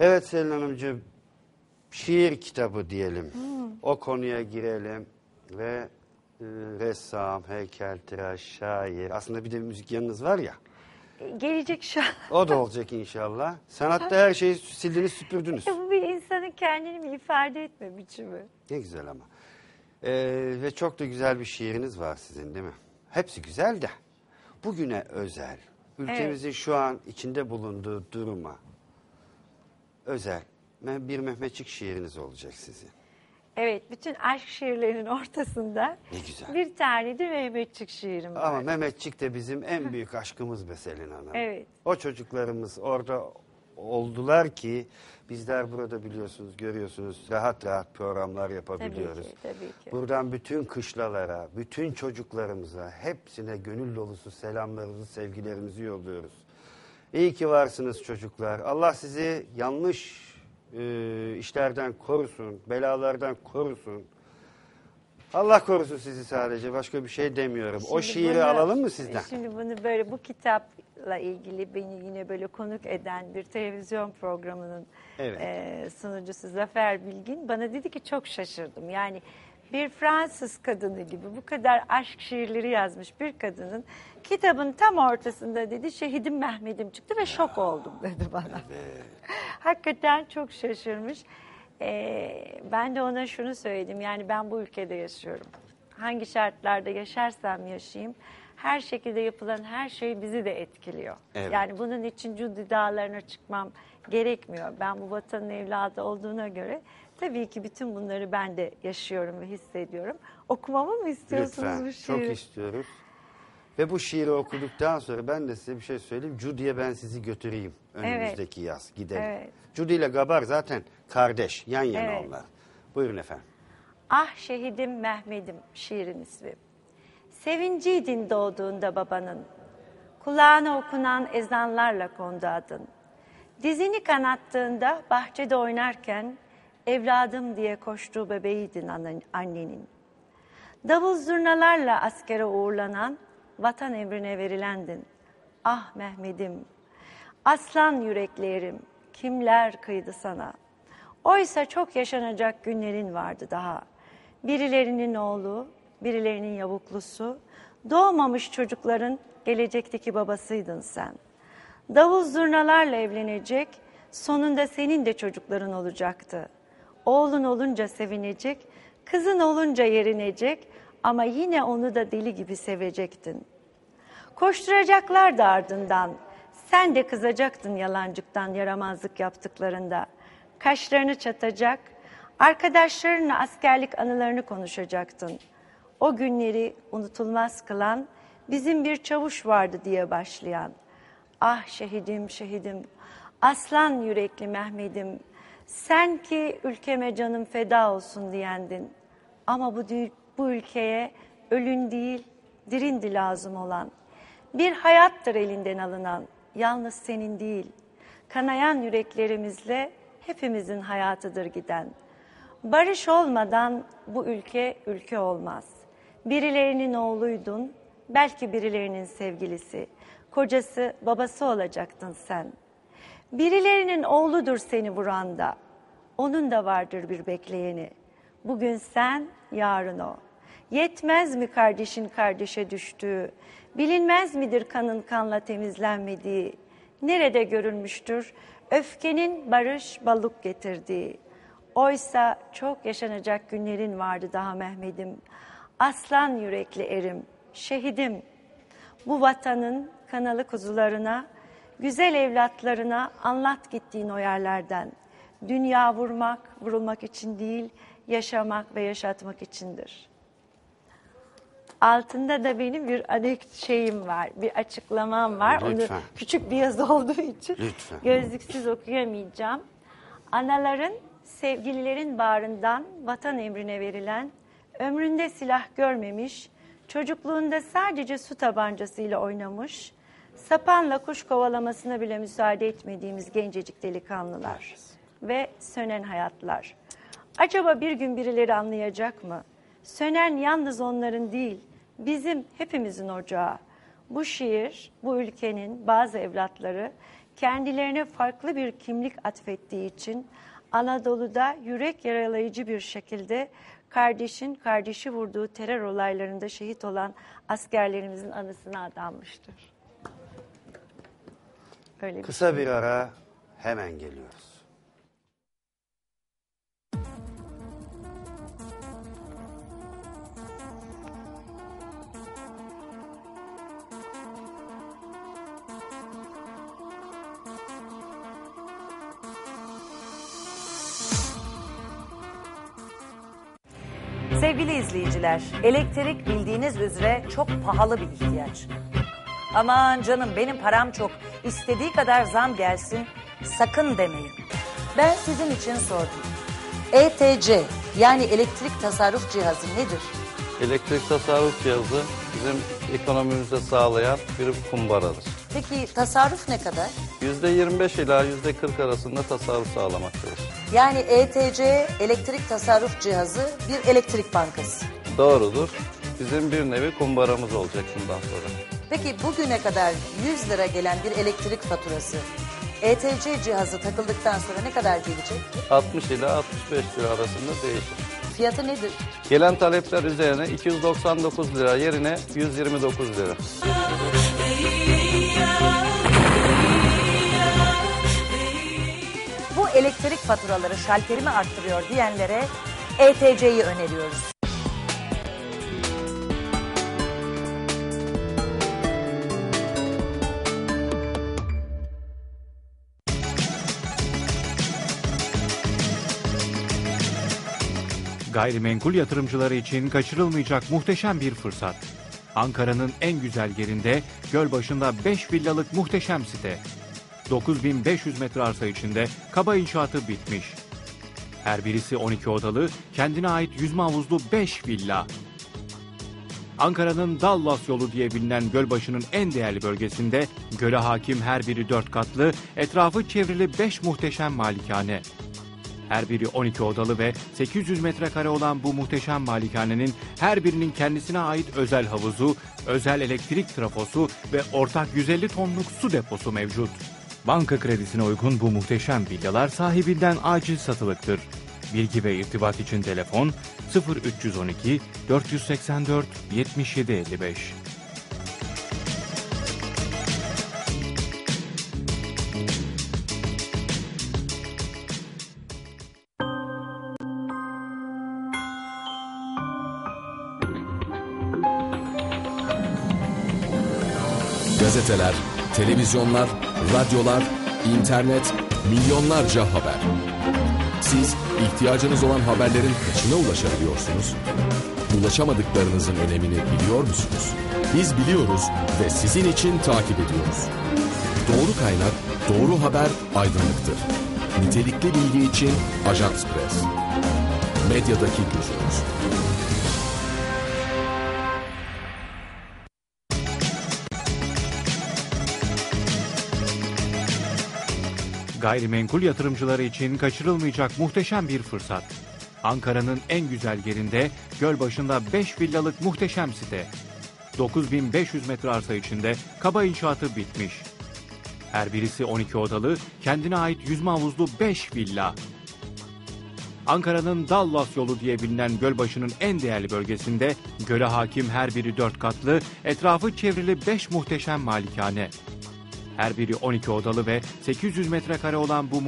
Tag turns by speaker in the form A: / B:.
A: Evet Selin Hanımcığım, şiir kitabı diyelim. O konuya girelim ve e, ressam, heykeltıraş, şair, aslında bir de müzik yanınız var ya,
B: Gelecek şu an.
A: o da olacak inşallah. Sanatta her şeyi sildiniz, süpürdünüz.
B: Bu bir insanın kendini bir ifade etme biçimi.
A: Ne güzel ama. Ee, ve çok da güzel bir şiiriniz var sizin değil mi? Hepsi güzel de bugüne özel, ülkemizin şu an içinde bulunduğu duruma özel bir Mehmetçik şiiriniz olacak sizin.
B: Evet, bütün aşk şiirlerinin ortasında
A: Ne güzel.
B: bir tanedir Mehmetçik şiirim var.
A: Ama Mehmetçik de bizim en büyük aşkımız be Selin Hanım.
B: Evet.
A: O çocuklarımız orada oldular ki bizler burada biliyorsunuz, görüyorsunuz rahat rahat programlar yapabiliyoruz.
B: Tabii ki, tabii ki.
A: Buradan bütün kışlalara, bütün çocuklarımıza hepsine gönül dolusu selamlarımızı, sevgilerimizi yolluyoruz. İyi ki varsınız çocuklar. Allah sizi yanlış e, işlerden korusun, belalardan korusun. Allah korusun sizi sadece. Başka bir şey demiyorum. o
B: Şimdi
A: şiiri
B: bunu-
A: alalım mı sizden?
B: Şimdi bunu böyle bu kitapla ilgili beni yine böyle konuk eden bir televizyon programının
A: Evet.
B: e, sunucusu Zafer Bilgin bana dedi ki çok şaşırdım. Yani bir Fransız kadını gibi bu kadar aşk şiirleri yazmış bir kadının kitabın tam ortasında dedi şehidim Mehmet'im çıktı ve şok oldum dedi bana. Hakikaten çok şaşırmış. Ee, ben de ona şunu söyledim. Yani ben bu ülkede yaşıyorum. Hangi şartlarda yaşarsam yaşayayım her şekilde yapılan her şey bizi de etkiliyor.
A: Evet.
B: Yani bunun için Cudi dağlarına çıkmam gerekmiyor. Ben bu vatanın evladı olduğuna göre tabii ki bütün bunları ben de yaşıyorum ve hissediyorum. Okumamı mı istiyorsunuz
A: Lütfen.
B: bu
A: Çok
B: şiiri?
A: istiyoruz. Ve bu şiiri okuduktan sonra ben de size bir şey söyleyeyim. Judy'ye ben sizi götüreyim önümüzdeki yaz. Gidelim.
B: Evet.
A: Judy ile Gabar zaten kardeş. Yan yana
B: Evet.
A: onlar. Buyurun efendim.
B: Ah şehidim Mehmet'im şiirin ismi. Sevinciydin doğduğunda babanın. Kulağına okunan ezanlarla kondu adın. Dizini kanattığında bahçede oynarken evladım diye koştuğu bebeğiydin annenin. Davul zurnalarla askere uğurlanan vatan emrine verilendin. Ah Mehmet'im, aslan yüreklerim, kimler kıydı sana? Oysa çok yaşanacak günlerin vardı daha. Birilerinin oğlu, birilerinin yavuklusu, doğmamış çocukların gelecekteki babasıydın sen. Davul zurnalarla evlenecek, sonunda senin de çocukların olacaktı. Oğlun olunca sevinecek, kızın olunca yerinecek ama yine onu da deli gibi sevecektin. Koşturacaklar da ardından. Sen de kızacaktın yalancıktan yaramazlık yaptıklarında. Kaşlarını çatacak, arkadaşlarınla askerlik anılarını konuşacaktın. O günleri unutulmaz kılan bizim bir çavuş vardı diye başlayan. Ah şehidim şehidim, aslan yürekli Mehmet'im. Sen ki ülkeme canım feda olsun diyendin. Ama bu, bu ülkeye ölün değil, dirindi lazım olan. Bir hayattır elinden alınan, yalnız senin değil. Kanayan yüreklerimizle hepimizin hayatıdır giden. Barış olmadan bu ülke ülke olmaz. Birilerinin oğluydun, belki birilerinin sevgilisi. Kocası, babası olacaktın sen. Birilerinin oğludur seni vuranda. Onun da vardır bir bekleyeni. Bugün sen, yarın o. Yetmez mi kardeşin kardeşe düştüğü? Bilinmez midir kanın kanla temizlenmediği? Nerede görülmüştür öfkenin barış balık getirdiği? Oysa çok yaşanacak günlerin vardı daha Mehmet'im. Aslan yürekli erim, şehidim. Bu vatanın kanalı kuzularına, güzel evlatlarına anlat gittiğin o yerlerden. Dünya vurmak, vurulmak için değil, yaşamak ve yaşatmak içindir. Altında da benim bir anek şeyim var, bir açıklamam var.
A: Lütfen.
B: Onu küçük bir yazı olduğu için
A: Lütfen.
B: gözlüksüz okuyamayacağım. Anaların, sevgililerin bağrından vatan emrine verilen, ömründe silah görmemiş, çocukluğunda sadece su tabancasıyla oynamış, sapanla kuş kovalamasına bile müsaade etmediğimiz gencecik delikanlılar ve sönen hayatlar. Acaba bir gün birileri anlayacak mı? Sönen yalnız onların değil, bizim hepimizin ocağı. Bu şiir, bu ülkenin bazı evlatları kendilerine farklı bir kimlik atfettiği için Anadolu'da yürek yaralayıcı bir şekilde kardeşin kardeşi vurduğu terör olaylarında şehit olan askerlerimizin anısına adanmıştır. Öyle bir
A: Kısa bir ara hemen geliyoruz.
C: Sevgili izleyiciler, elektrik bildiğiniz üzere çok pahalı bir ihtiyaç. Aman canım benim param çok, istediği kadar zam gelsin, sakın demeyin. Ben sizin için sordum. ETC yani elektrik tasarruf cihazı nedir?
D: Elektrik tasarruf cihazı bizim ekonomimize sağlayan bir kumbaradır.
C: Peki tasarruf ne kadar?
D: %25 ila %40 arasında tasarruf sağlamaktadır.
C: Yani ETC elektrik tasarruf cihazı bir elektrik bankası.
D: Doğrudur. Bizim bir nevi kumbaramız olacak bundan sonra.
C: Peki bugüne kadar 100 lira gelen bir elektrik faturası ETC cihazı takıldıktan sonra ne kadar gelecek?
D: 60 ila 65 lira arasında değişir.
C: Fiyatı nedir?
D: Gelen talepler üzerine 299 lira yerine 129 lira.
C: Elektrik faturaları şalterimi arttırıyor diyenlere ETC'yi öneriyoruz.
E: Gayrimenkul yatırımcıları için kaçırılmayacak muhteşem bir fırsat. Ankara'nın en güzel yerinde Gölbaşı'nda 5 villalık muhteşem site. 9500 metre arsa içinde kaba inşaatı bitmiş. Her birisi 12 odalı, kendine ait yüzme havuzlu 5 villa. Ankara'nın Dallas yolu diye bilinen Gölbaşı'nın en değerli bölgesinde göle hakim her biri 4 katlı, etrafı çevrili 5 muhteşem malikane. Her biri 12 odalı ve 800 metrekare olan bu muhteşem malikanenin her birinin kendisine ait özel havuzu, özel elektrik trafosu ve ortak 150 tonluk su deposu mevcut. Banka kredisine uygun bu muhteşem villalar sahibinden acil satılıktır. Bilgi ve irtibat için telefon 0312 484 7755.
F: Gazeteler, televizyonlar, radyolar, internet, milyonlarca haber. Siz ihtiyacınız olan haberlerin kaçına ulaşabiliyorsunuz? Ulaşamadıklarınızın önemini biliyor musunuz? Biz biliyoruz ve sizin için takip ediyoruz. Doğru kaynak, doğru haber aydınlıktır. Nitelikli bilgi için Ajans Press. Medyadaki gücümüz.
E: Gayrimenkul yatırımcıları için kaçırılmayacak muhteşem bir fırsat. Ankara'nın en güzel yerinde Gölbaşı'nda 5 villalık muhteşem site. 9500 metre arsa içinde kaba inşaatı bitmiş. Her birisi 12 odalı, kendine ait yüzme havuzlu 5 villa. Ankara'nın Dallas yolu diye bilinen Gölbaşı'nın en değerli bölgesinde göle hakim her biri 4 katlı, etrafı çevrili 5 muhteşem malikane. Her biri 12 odalı ve 800 metrekare olan bu